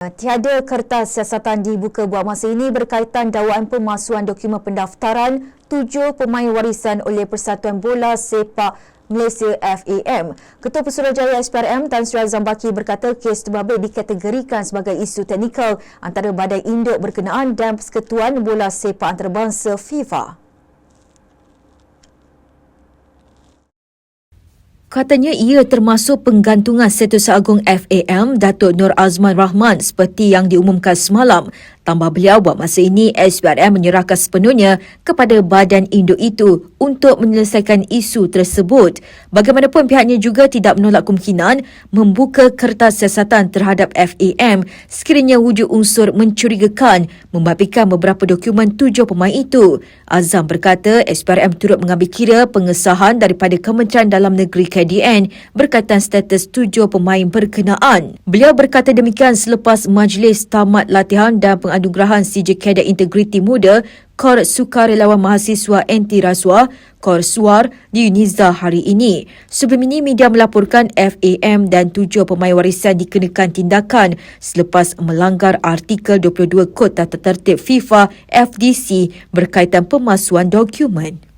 Tiada kertas siasatan dibuka buat masa ini berkaitan dakwaan pemalsuan dokumen pendaftaran tujuh pemain warisan oleh Persatuan Bola Sepak Malaysia FAM. Ketua Pesuruhjaya SPRM Tan Sri Zambaki berkata kes terbabit dikategorikan sebagai isu teknikal antara badan induk berkenaan dan Persekutuan Bola Sepak Antarabangsa FIFA. Katanya ia termasuk penggantungan Setiausaha Agung FAM Datuk Nur Azman Rahman seperti yang diumumkan semalam. Tambah beliau buat masa ini SPRM menyerahkan sepenuhnya kepada badan induk itu untuk menyelesaikan isu tersebut. Bagaimanapun pihaknya juga tidak menolak kemungkinan membuka kertas siasatan terhadap FAM sekiranya wujud unsur mencurigakan membabikan beberapa dokumen tujuh pemain itu. Azam berkata SPRM turut mengambil kira pengesahan daripada Kementerian Dalam Negeri KDN berkaitan status tujuh pemain berkenaan. Beliau berkata demikian selepas majlis tamat latihan dan penganugerahan CJ Cadet Integriti Muda Kor Sukarelawan Mahasiswa Anti Rasuah Kor Suar di Uniza hari ini. Sebelum ini media melaporkan FAM dan tujuh pemain warisan dikenakan tindakan selepas melanggar artikel 22 Kod Tata Tertib FIFA FDC berkaitan pemalsuan dokumen.